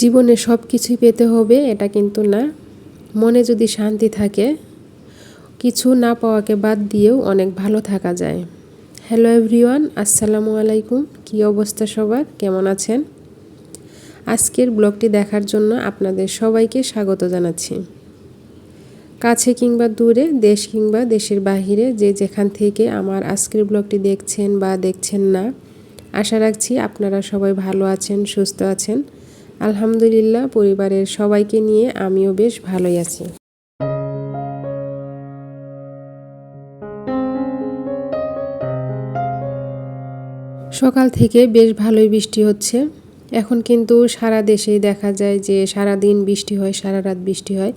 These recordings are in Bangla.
জীবনে সব কিছুই পেতে হবে, এটা কিন্তু না। মনে যদি শান্তি থাকে, কিছু না পাওয়াকে বাদ দিয়েও অনেক ভালো থাকা যায়। হ্যালো এভরিওয়ান আসসালামু আলাইকুম। কী অবস্থা সবার? কেমন আছেন? আজকের ব্লগটি দেখার জন্য আপনাদের সবাইকে স্বাগত জানাচ্ছি। কাছে কিংবা দূরে, দেশ কিংবা দেশের বাহিরে, যে যেখান থেকে আমার আজকের ব্লগটি দেখছেন বা দেখছেন না, আশা রাখছি আপনারা সবাই ভালো আছেন, সুস্থ আছেন। আলহামদুলিল্লাহ, পরিবারের সবাইকে নিয়ে আমিও বেশ ভালোই আছি। সকাল থেকে বেশ ভালোই বৃষ্টি হচ্ছে। এখন কিন্তু সারা দেশেই দেখা যায় যে সারা দিন বৃষ্টি হয়, সারা রাত বৃষ্টি হয়।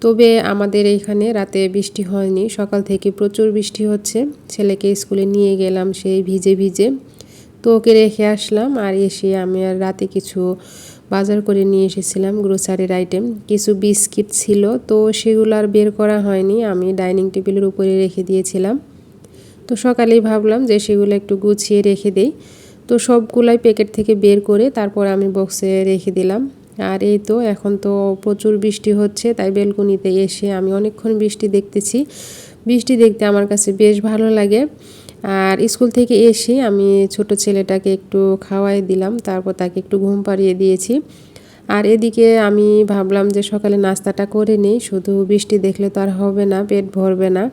তবে আমাদের এইখানে রাতে বৃষ্টি হয়নি, সকাল থেকে প্রচুর বৃষ্টি হচ্ছে। ছেলেকে স্কুলে নিয়ে গেলাম, সেই ভিজে ভিজে। তো ওকে রেখে আসলাম আর এসে আমি আর রাতে কিছু বাজার করে নিয়ে এসেছিলাম গ্রোসারির আইটেম। কিছু বিস্কিট ছিল, তো সেগুলো আর বের করা হয়নি। আমি ডাইনিং টেবিলের উপরে রেখে দিয়েছিলাম। তো সকালেই ভাবলাম যে সেগুলো একটু গুছিয়ে রেখে দেই। তো সবগুলাই প্যাকেট থেকে বের করে তারপর আমি বক্সে রেখে দিলাম। আর এই তো এখন তো প্রচুর বৃষ্টি হচ্ছে, তাই বেলকুনিতে এসে আমি অনেকক্ষণ বৃষ্টি দেখতেছি। বৃষ্টি দেখতে আমার কাছে বেশ ভালো লাগে। আর স্কুল থেকে এসে আমি ছোট ছেলেটাকে একটু খাওয়াই দিলাম, তারপর তাকে একটু ঘুম পাড়িয়ে দিয়েছি। আর এদিকে আমি ভাবলাম যে সকালে নাস্তাটা করে নেই, শুধু বৃষ্টি দেখলে তো আর হবে না, পেট ভরবে না।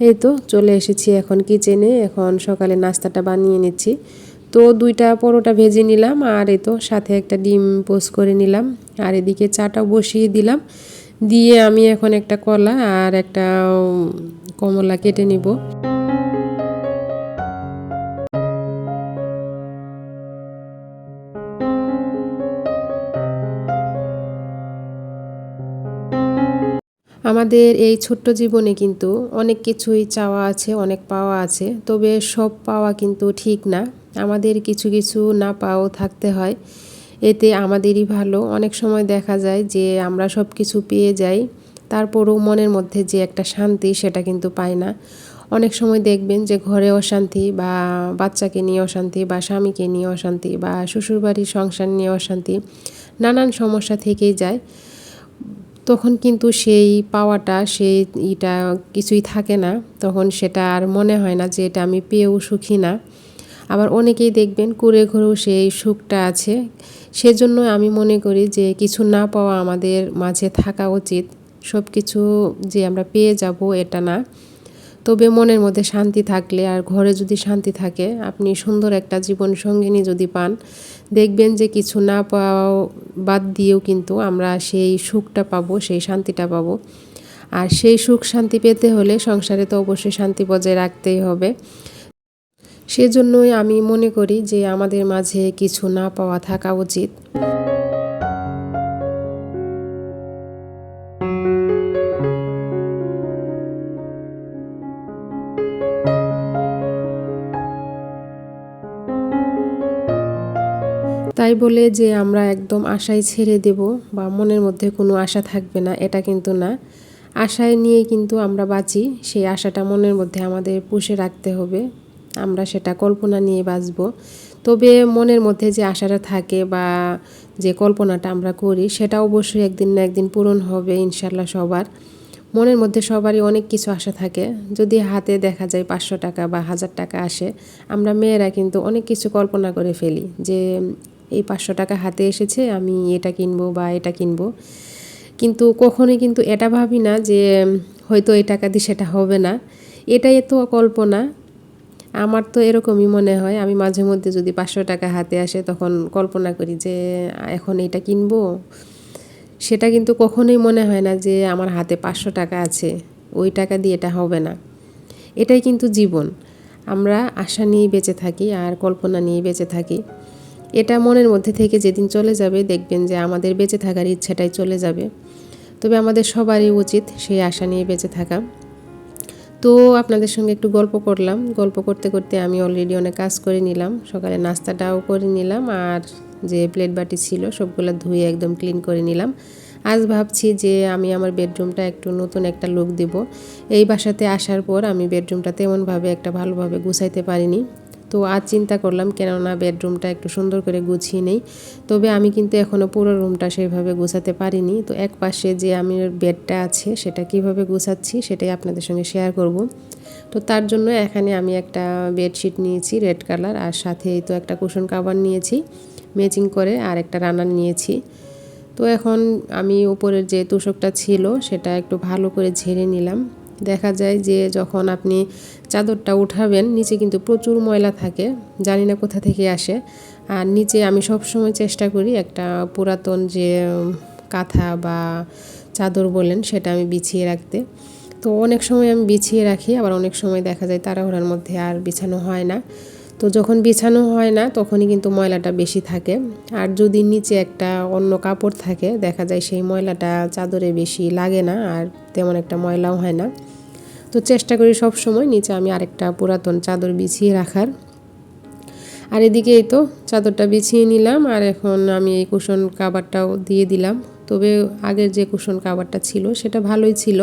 এই তো চলে এসেছি এখন কিচেনে, এখন সকালে নাস্তাটা বানিয়ে নিচ্ছি। তো দুইটা পরোটা ভেজে নিলাম, আর এই তো সাথে একটা ডিম পোস্ট করে নিলাম। আর এদিকে চাটাও বসিয়ে দিলাম। দিয়ে আমি এখন একটা কলা আর একটা কমলা কেটে নিব। আমাদের এই ছোট্ট জীবনে কিন্তু অনেক কিছুই চাওয়া আছে, অনেক পাওয়া আছে। তবে সব পাওয়া কিন্তু ঠিক না। আমাদের কিছু কিছু না পাওয়াও থাকতে হয়। এতে আমাদেরই ভালো। অনেক সময় দেখা যায় যে আমরা সব কিছু পেয়ে যাই, তারপরও মনের মধ্যে যে একটা শান্তি সেটা কিন্তু পাই না। অনেক সময় দেখবেন যে ঘরে অশান্তি বা বাচ্চাকে নিয়ে অশান্তি বা স্বামীকে নিয়ে অশান্তি বা শ্বশুরবাড়ির সংসার নিয়ে অশান্তি নানান সমস্যা থেকেই যায়। তখন কিন্তু সেই পাওয়াটা, সেই ইটা কিছুই থাকে না। তখন সেটা আর মনে হয় না যে এটা আমি পেয়েও সুখী না। আবার অনেকেই দেখবেন কুড়ে ঘুরেও সেই সুখটা আছে। সেজন্য আমি মনে করি যে কিছু না পাওয়া আমাদের মাঝে থাকা উচিত। সব কিছু যে আমরা পেয়ে যাব এটা না। তবে মনের মধ্যে শান্তি থাকলে আর ঘরে যদি শান্তি থাকে, আপনি সুন্দর একটা জীবন সঙ্গিনী যদি পান দেখবেন যে কিছু না পাওয়া বাদ দিয়েও কিন্তু আমরা সেই সুখটা পাবো, সেই শান্তিটা পাবো। আর সেই সুখ শান্তি পেতে হলে সংসারে তো অবশ্যই শান্তি বজায় রাখতেই হবে। সেজন্যই আমি মনে করি যে আমাদের মাঝে কিছু না পাওয়া থাকা উচিত। তাই বলে যে আমরা একদম আশায় ছেড়ে দেব বা মনের মধ্যে কোনো আশা থাকবে না, এটা কিন্তু না। আশায় নিয়ে কিন্তু আমরা বাঁচি, সেই আশাটা মনের মধ্যে আমাদের পুষে রাখতে হবে। আমরা সেটা কল্পনা নিয়ে বাঁচব। তবে মনের মধ্যে যে আশাটা থাকে বা যে কল্পনাটা আমরা করি, সেটা অবশ্যই একদিন না একদিন পূরণ হবে ইনশাল্লাহ সবার। মনের মধ্যে সবারই অনেক কিছু আশা থাকে। যদি হাতে দেখা যায় পাঁচশো টাকা বা হাজার টাকা আসে, আমরা মেয়েরা কিন্তু অনেক কিছু কল্পনা করে ফেলি যে এই পাঁচশো টাকা হাতে এসেছে, আমি এটা কিনবো বা এটা কিনবো। কিন্তু কখনোই কিন্তু এটা ভাবি না যে হয়তো এই টাকা দিয়ে সেটা হবে না। এটাই তো কল্পনা। আমার তো এরকমই মনে হয়। আমি মাঝে মধ্যে যদি পাঁচশো টাকা হাতে আসে, তখন কল্পনা করি যে এখন এটা কিনবো। সেটা কিন্তু কখনোই মনে হয় না যে, আমার হাতে পাঁচশো টাকা আছে, ওই টাকা দিয়ে এটা হবে না। এটাই কিন্তু জীবন। আমরা আশা নিয়েই বেঁচে থাকি, আর কল্পনা নিয়েই বেঁচে থাকি। এটা মনের মধ্যে থেকে যেদিন চলে যাবে দেখবেন যে আমাদের বেঁচে থাকার ইচ্ছাটাই চলে যাবে। তবে আমাদের সবারই উচিত সেই আশা নিয়ে বেঁচে থাকা। তো আপনাদের সঙ্গে একটু গল্প করলাম। গল্প করতে করতে আমি অলরেডি অনেক কাজ করে নিলাম। সকালে নাস্তাটাও করে নিলাম আর যে প্লেট বাটি ছিল সবগুলো ধুয়ে একদম ক্লিন করে নিলাম। আজ ভাবছি যে আমি আমার বেডরুমটা একটু নতুন একটা লুক দেব। এই বাসাতে আসার পর আমি বেডরুমটা তেমনভাবে একটা ভালোভাবে গুছাইতে পারিনি। তো আজ চিন্তা করলাম কেননা বেডরুমটা একটু সুন্দর করে গুছিয়ে নেই। তবে আমি কিন্তু এখনও পুরো রুমটা সেভাবে গুছাতে পারিনি। তো এক পাশে যে আমি বেডটা আছে সেটা কীভাবে গুছাচ্ছি সেটাই আপনাদের সঙ্গে শেয়ার করব। তো তার জন্য এখানে আমি একটা বেডশিট নিয়েছি রেড কালার আর সাথে তো একটা কুশন কাভার নিয়েছি ম্যাচিং করে আর একটা রানার নিয়েছি। তো এখন আমি উপরের যে তুষকটা ছিল সেটা একটু ভালো করে ঝেড়ে নিলাম। দেখা যায় যে যখন আপনি চাদরটা উঠাবেন, নিচে কিন্তু প্রচুর ময়লা থাকে, জানি না কোথা থেকে আসে। আর নিচে আমি সবসময় চেষ্টা করি একটা পুরাতন যে কাঁথা বা চাদর বলেন, সেটা আমি বিছিয়ে রাখতে। তো অনেক সময় আমি বিছিয়ে রাখি, আবার অনেক সময় দেখা যায় তাড়াহুড়ার মধ্যে আর বিছানো হয় না। তো যখন বিছানো হয় না, তখনই কিন্তু ময়লাটা বেশি থাকে। আর যদি নিচে একটা অন্য কাপড় থাকে, দেখা যায় সেই ময়লাটা চাদরে বেশি লাগে না আর তেমন একটা ময়লাও হয় না। তো চেষ্টা করি সব সময় নিচে আমি আরেকটা পুরাতন চাদর বিছিয়ে রাখার। আর এদিকে এই তো চাদরটা বিছিয়ে নিলাম আর এখন আমি এই কুশন কাবারটাও দিয়ে দিলাম। তবে আগের যে কুশন কাবারটা ছিল, সেটা ভালোই ছিল।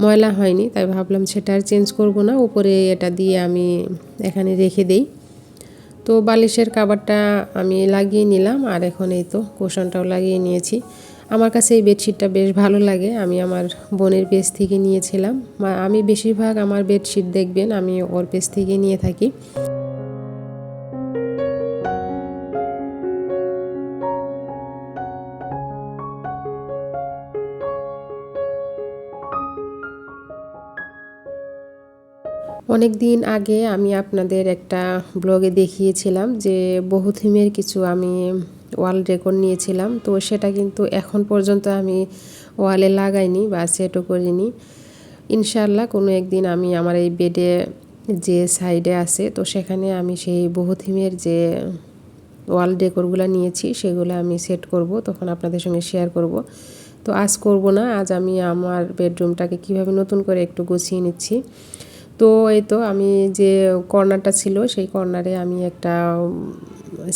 ময়লা হয়নি, তাই ভাবলাম সেটা আর চেঞ্জ করব না, উপরে এটা দিয়ে আমি এখানে রেখে দেই। তো বালিশের কাবারটা আমি লাগিয়ে নিলাম, আর এখন এই তো কোশনটাও লাগিয়ে নিয়েছি। আমার কাছে এই বেডশিটটা বেশ ভালো লাগে, আমি আমার বোনের পেজ থেকে নিয়েছিলাম। আমি বেশিরভাগ আমার বেডশিট দেখবেন, আমি ওর পেজ থেকে নিয়ে থাকি। অনেক দিন আগে আমি আপনাদের একটা ব্লগে দেখিয়েছিলাম যে বহু থিমের কিছু আমি ওয়াল রেকর্ড নিয়েছিলাম। তো সেটা কিন্তু এখন পর্যন্ত আমি ওয়ালে লাগাইনি বা সেটও করিনি। ইনশাল্লাহ কোনো একদিন আমি আমার এই বেডে যে সাইডে আছে, তো সেখানে আমি সেই বহু থিমের যে ওয়াল ডেকোরগুলো নিয়েছি, সেগুলো আমি সেট করব, তখন আপনাদের সঙ্গে শেয়ার করব। তো আজ করব না, আজ আমি আমার বেডরুমটাকে কীভাবে নতুন করে একটু গুছিয়ে নিচ্ছি। তো এই তো আমি যে কর্নারটা ছিল, সেই কর্নারে আমি একটা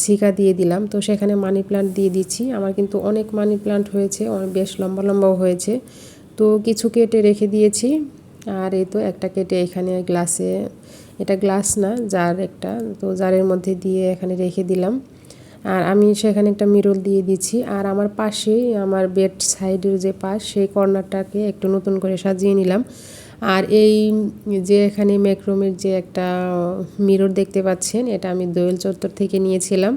শিকা দিয়ে দিলাম। তো সেখানে মানি প্লান্ট দিয়ে দিচ্ছি। আমার কিন্তু অনেক মানি প্লান্ট হয়েছে অনেক বেশ লম্বা লম্বাও হয়েছে। তো কিছু কেটে রেখে দিয়েছি। আর এই তো একটা কেটে এখানে গ্লাসে, এটা গ্লাস না, জার একটা, তো জারের মধ্যে দিয়ে এখানে রেখে দিলাম। আর আমি সেখানে একটা মিরল দিয়ে দিচ্ছি। আর আমার পাশেই, আমার বেড সাইডের যে পাশ, সেই কর্নারটাকে একটু নতুন করে সাজিয়ে নিলাম। আর এই যে এখানে ম্যাক্রোমের যে একটা মিরর দেখতে পাচ্ছেন, এটা আমি দোয়েল চত্বর থেকে নিয়েছিলাম।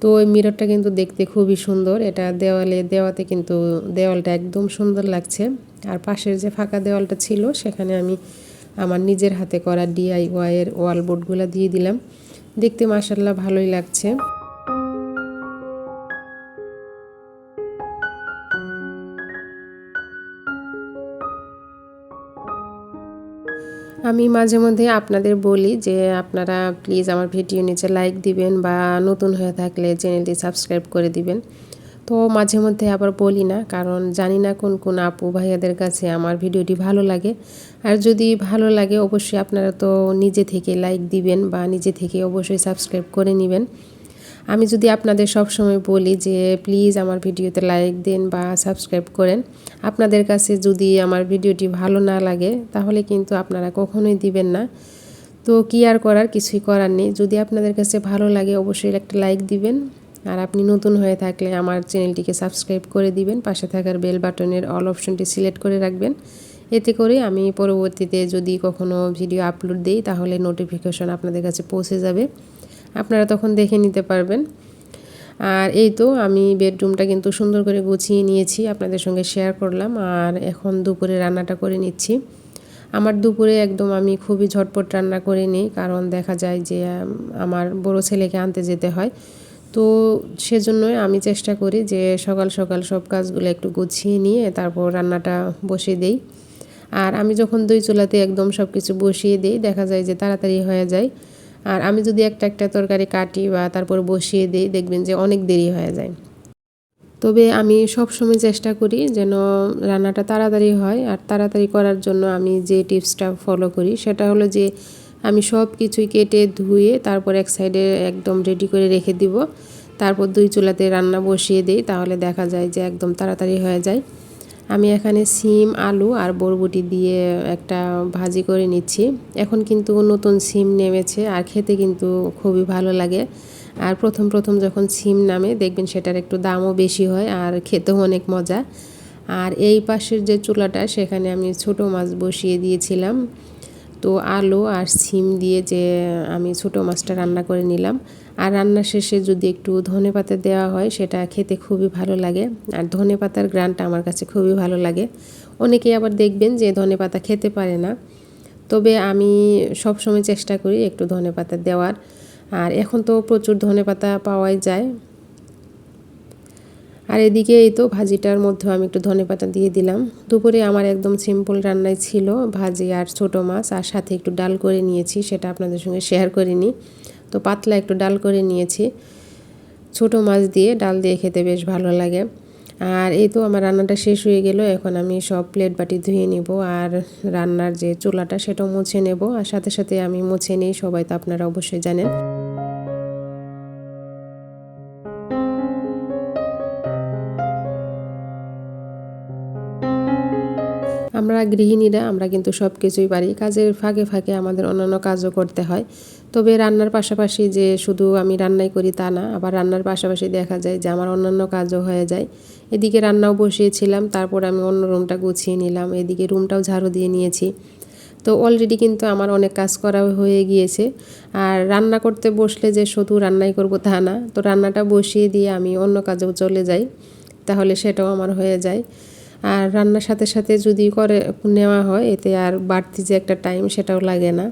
তো ওই মিররটা কিন্তু দেখতে খুবই সুন্দর। এটা দেওয়ালে, দেওয়াতে কিন্তু দেওয়ালটা একদম সুন্দর লাগছে। আর পাশের যে ফাঁকা দেওয়ালটা ছিল, সেখানে আমি আমার নিজের হাতে করা ডিআইওয়াইয়ের ওয়াল বোর্ডগুলো দিয়ে দিলাম। দেখতে মাসাল্লাহ ভালোই লাগছে। আমি মাঝে মধ্যে আপনাদের বলি যে আপনারা প্লিজ আমার ভিডিও নিচে লাইক দিবেন বা নতুন হয়ে থাকলে চ্যানেলটি সাবস্ক্রাইব করে দিবেন। তো মাঝে মধ্যে আবার বলি না, কারণ জানি না কোন কোন আপু ভাইয়াদের কাছে আমার ভিডিওটি ভালো লাগে। আর যদি ভালো লাগে, অবশ্যই আপনারা তো নিজে থেকে লাইক দিবেন বা নিজে থেকে অবশ্যই সাবস্ক্রাইব করে নেবেন। আমি যদি আপনাদের সব সময় বলি যে প্লিজ আমার ভিডিওতে লাইক দেন বা সাবস্ক্রাইব করেন, আপনাদের কাছে যদি আমার ভিডিওটি ভালো না লাগে, তাহলে কিন্তু আপনারা কখনোই দিবেন না। তো কি আর করার? কিছুই করার নেই। যদি আপনাদের কাছে ভালো লাগে, অবশ্যই একটা লাইক দিবেন। আর আপনি নতুন হয়ে থাকলে আমার চ্যানেলটিকে সাবস্ক্রাইব করে দিবেন। পাশে থাকার বেল বাটনের অল অপশনটি সিলেক্ট করে রাখবেন। এতে করে আমি পরবর্তীতে যদি কখনো ভিডিও আপলোড দিই, তাহলে নোটিফিকেশন আপনাদের কাছে পৌঁছে যাবে। আপনারা তখন দেখে নিতে পারবেন। আর এই তো আমি বেডরুমটা কিন্তু সুন্দর করে গুছিয়ে নিয়েছি, আপনাদের সঙ্গে শেয়ার করলাম। আর এখন দুপুরে রান্নাটা করে নিচ্ছি। আমার দুপুরে একদম আমি খুবই ঝটপট রান্না করে নিই, কারণ দেখা যায় যে আমার বড় ছেলেকে আনতে যেতে হয়। তো সেজন্যই আমি চেষ্টা করি যে, সকাল সকাল সব কাজগুলো একটু গুছিয়ে নিয়ে তারপর রান্নাটা বসিয়ে দেই। আর আমি যখন দই চুলাতে একদম সব কিছু বসিয়ে দিই, দেখা যায় যে তাড়াতাড়ি হয়ে যায়। আর আমি যদি একটা একটা তরকারি কাটি বা তারপর বসিয়ে দিই, দেখবেন যে অনেক দেরি হয়ে যায়। তবে আমি সব সময় চেষ্টা করি যেন রান্নাটা তাড়াতাড়ি হয় আর তাড়াতাড়ি করার জন্য আমি যে টিপসটা ফলো করি, সেটা হলো যে আমি সব কিছুই কেটে ধুয়ে তারপর এক সাইডে একদম রেডি করে রেখে দিব। তারপর দুই চুলাতে রান্না বসিয়ে দিই, তাহলে দেখা যায় যে একদম তাড়াতাড়ি হয়ে যায়। আমি এখানে সিম, আলু আর বরবটি দিয়ে একটা ভাজি করে নিচ্ছি। এখন কিন্তু নতুন সিম নেমেছে আর খেতে কিন্তু খুবই ভালো লাগে। আর প্রথম প্রথম যখন সিম নামে দেখবেন সেটার একটু দামও বেশি হয় আর খেতেও অনেক মজা। আর এই পাশের যে চুলাটা সেখানে আমি ছোট মাছ বসিয়ে দিয়েছিলাম। তো আলু আর সিম দিয়ে যে আমি ছোটো মাছটা রান্না করে নিলাম। আর রান্না শেষে যদি একটু ধনে পাতা দেওয়া হয়, সেটা খেতে খুবই ভালো লাগে। আর ধনে পাতার গ্রানটা আমার কাছে খুবই ভালো লাগে। অনেকেই আবার দেখবেন যে ধনে পাতা খেতে পারে না। তবে আমি সব সময় চেষ্টা করি একটু ধনে পাতা দেওয়ার। আর এখন তো প্রচুর ধনে পাতা পাওয়াই যায়। আর এদিকে এই তো ভাজিটার মধ্যে আমি একটু ধনে পাতা দিয়ে দিলাম। দুপুরে আমার একদম সিম্পল রান্নাই ছিল, ভাজি আর ছোটো মাছ। আর সাথে একটু ডাল করে নিয়েছি, সেটা আপনাদের সঙ্গে শেয়ার করিনি। তো পাতলা একটু ডাল করে নিয়েছি। ছোট মাছ দিয়ে ডাল দিয়ে খেতে বেশ ভালো লাগে। আর এই তো আমার রান্নাটা শেষ হয়ে গেল, এখন আমি সব প্লেট বাটি ধুয়ে নিব আর রান্নার যে চুলাটা সেটাও মুছে নেব। আর সাথে সাথে আমি মুছে নিই, সবাই তো আপনারা অবশ্যই জানেন। গৃহিণীরা, আমরা কিন্তু সব কিছুই পারি। কাজের ফাঁকে ফাঁকে আমাদের অন্যান্য কাজও করতে হয়। তবে রান্নার পাশাপাশি যে শুধু আমি রান্নাই করি তা না, আবার রান্নার পাশাপাশি দেখা যায় যে আমার অন্যান্য কাজও হয়ে যায়। এদিকে রান্নাও বসিয়েছিলাম, তারপর আমি অন্য রুমটা গুছিয়ে নিলাম, এদিকে রুমটাও ঝাড়ু দিয়ে নিয়েছি। তো অলরেডি কিন্তু আমার অনেক কাজ করা হয়ে গিয়েছে। আর রান্না করতে বসলে যে শুধু রান্নাই করব তা না, তো রান্নাটা বসিয়ে দিয়ে আমি অন্য কাজেও চলে যাই, তাহলে সেটাও আমার হয়ে যায়। আর রান্নার সাথে সাথে যদি করে নেওয়া হয়, এতে আর বাড়তি যে একটা টাইম সেটাও লাগে না।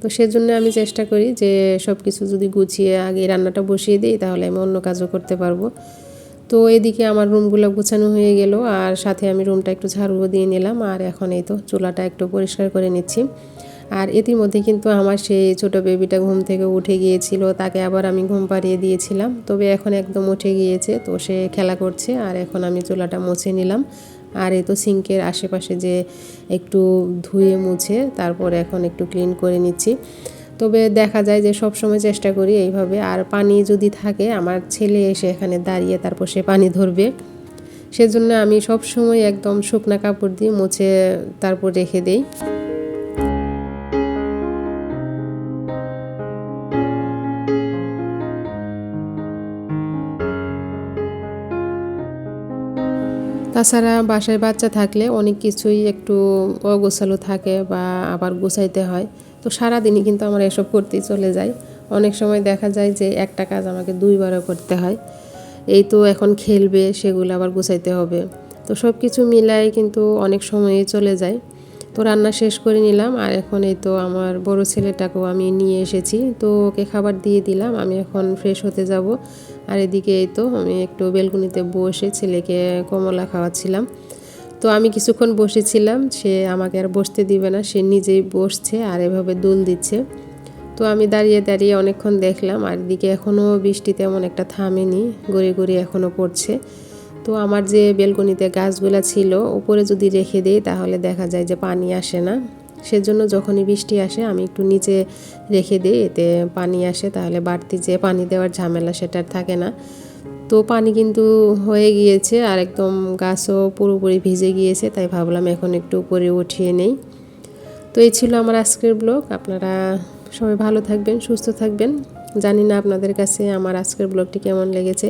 তো সেজন্য আমি চেষ্টা করি যে সব কিছু যদি গুছিয়ে আগে রান্নাটা বসিয়ে দিই, তাহলে আমি অন্য কাজও করতে পারব। তো এদিকে আমার রুমগুলো গুছানো হয়ে গেল, আর সাথে আমি রুমটা একটু ঝাড়ুও দিয়ে নিলাম, আর এখন এই তো চুলাটা একটু পরিষ্কার করে নিচ্ছি। আর ইতিমধ্যে কিন্তু আমার সেই ছোট বেবিটা ঘুম থেকে উঠে গিয়েছিল, তাকে আবার আমি ঘুম পাড়িয়ে দিয়েছিলাম। তবে এখন একদম উঠে গিয়েছে, তো সে খেলা করছে, আর এখন আমি চুলাটা মুছে নিলাম। আর এই তো সিঙ্কের আশেপাশে যে একটু ধুয়ে মুছে তারপর এখন একটু ক্লিন করে নিচ্ছি। তবে দেখা যায় যে সব সময় চেষ্টা করি এইভাবে। আর পানি যদি থাকে, আমার ছেলে এসে এখানে দাঁড়িয়ে তারপর সে পানি ধরবে। সেজন্য আমি সব সময় একদম শুকনা কাপড় দিয়ে মুছে তারপর রেখে দেই। তাছাড়া বাসায় বাচ্চা থাকলে অনেক কিছুই একটু অগোছালো থাকে বা আবার গোছাইতে হয়। তো সারাদিনই কিন্তু আমার এসব করতেই চলে যায় অনেক সময় দেখা যায় যে একটা কাজ আমাকে দুইবারও করতে হয়। এই তো এখন খেলবে, সেগুলো আবার গোছাইতে হবে। তো সব কিছু মিলাই কিন্তু অনেক সময়ই চলে যায়। তো রান্না শেষ করে নিলাম। আর এখন এই তো আমার বড় ছেলেটাকেও আমি নিয়ে এসেছি। তো ওকে খাবার দিয়ে দিলাম। আমি এখন ফ্রেশ হতে যাব। আর এদিকে এই তো আমি একটু বেলকুনিতে বসে ছেলেকে কমলা খাওয়াচ্ছিলাম। তো আমি কিছুক্ষণ বসেছিলাম। সে আমাকে আর বসতে দিবে না। সে নিজেই বসছে আর এভাবে দুল দিচ্ছে। তো আমি দাঁড়িয়ে দাঁড়িয়ে অনেকক্ষণ দেখলাম। আর এদিকে এখনও বৃষ্টি তেমন একটা থামেনি। গড়ে গড়ে এখনও পড়ছে। তো আমার যে বেলকনিতে গাছগুলা ছিল, উপরে যদি রেখে দিই তাহলে দেখা যায় যে পানি আসে না। সেজন্য যখনই বৃষ্টি আসে আমি একটু নিচে রেখে দিই, এতে পানি আসে, তাহলে বাড়তি যে পানি দেওয়ার ঝামেলা সেটার থাকে না। তো পানি কিন্তু হয়ে গিয়েছে আর একদম গাছও পুরোপুরি ভিজে গিয়েছে, তাই ভাবলাম এখন একটু উপরে উঠিয়ে নেই। তো এই ছিল আমার আজকের ব্লগ, আপনারা সবাই ভালো থাকবেন, সুস্থ থাকবেন। জানি না আপনাদের কাছে আমার আজকের ব্লগটি কেমন লেগেছে।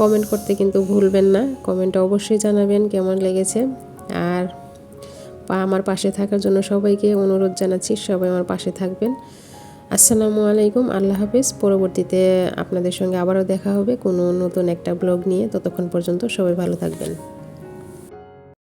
কমেন্ট করতে কিন্তু ভুলবেন না। কমেন্টে অবশ্যই জানাবেন কেমন লেগেছে। আর আমার পাশে থাকার জন্য সবাইকে অনুরোধ জানাচ্ছি সবাই আমার পাশে থাকবেন। আসসালামু আলাইকুম, আল্লাহ হাফিজ। পরবর্তীতে আপনাদের সঙ্গে আবারও দেখা হবে কোনো নতুন একটা ব্লগ নিয়ে। ততক্ষণ পর্যন্ত সবাই ভালো থাকবেন।